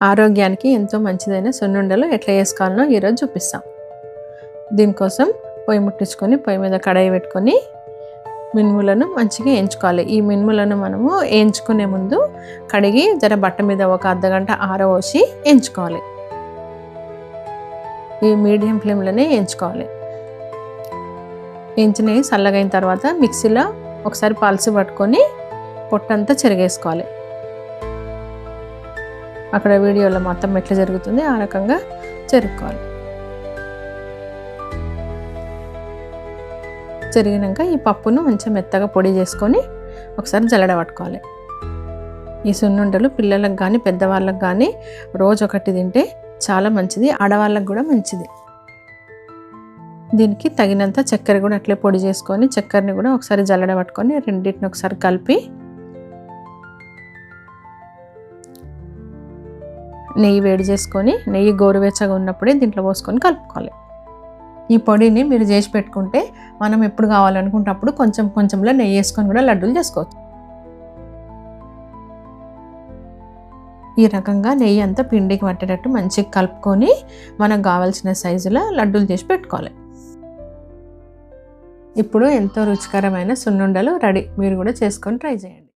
ఆరోగ్యానికి ఎంతో మంచిదైన సున్నుండలు ఎట్లా చేసుకోవాలనో ఈరోజు చూపిస్తాం. దీనికోసం పొయ్యి ముట్టించుకొని పొయ్యి మీద కడాయి పెట్టుకొని మినుములను మంచిగా వేయించుకోవాలి ఈ మినుములను మనము వేయించుకునే ముందు కడిగి జర బట్ట మీద ఒక అర్ధగంట ఆరవోసి వేయించుకోవాలి ఈ మీడియం ఫ్లేమ్లోనే వేయించుకోవాలి వేయించినవి చల్లగైన తర్వాత మిక్సీలో ఒకసారి పలుసు పట్టుకొని పొట్టంతా చెరిగేసుకోవాలి. అక్కడ వీడియోలో మొత్తం ఎట్లా జరుగుతుంది ఆ రకంగా చెరుక్కోవాలి జరిగినాక ఈ పప్పును మంచిగా మెత్తగా పొడి చేసుకొని ఒకసారి జల్లడ పట్టుకోవాలి. ఈ సున్నుండలు పిల్లలకు కానీ పెద్దవాళ్ళకి కానీ రోజు ఒకటి తింటే చాలా మంచిది ఆడవాళ్ళకు కూడా మంచిది. దీనికి తగినంత చక్కెర కూడా అట్లే పొడి చేసుకొని చక్కెరని కూడా ఒకసారి జల్లడ పట్టుకొని రెండింటిని ఒకసారి కలిపి నెయ్యి వేడి చేసుకొని నెయ్యి గోరువెచ్చగా ఉన్నప్పుడే దీంట్లో పోసుకొని కలుపుకోవాలి. ఈ పొడిని మీరు చేసి పెట్టుకుంటే మనం ఎప్పుడు కావాలనుకున్నప్పుడు కొంచెం కొంచెంలో నెయ్యి వేసుకొని కూడా లడ్డూలు చేసుకోవచ్చు. ఈ రకంగా నెయ్యి అంతా పిండికి పట్టేటట్టు మంచిగా కలుపుకొని మనకు కావాల్సిన సైజులో లడ్డూలు చేసి పెట్టుకోవాలి. ఇప్పుడు ఎంతో రుచికరమైన సున్నుండలు రెడీ. మీరు కూడా చేసుకొని ట్రై చేయండి.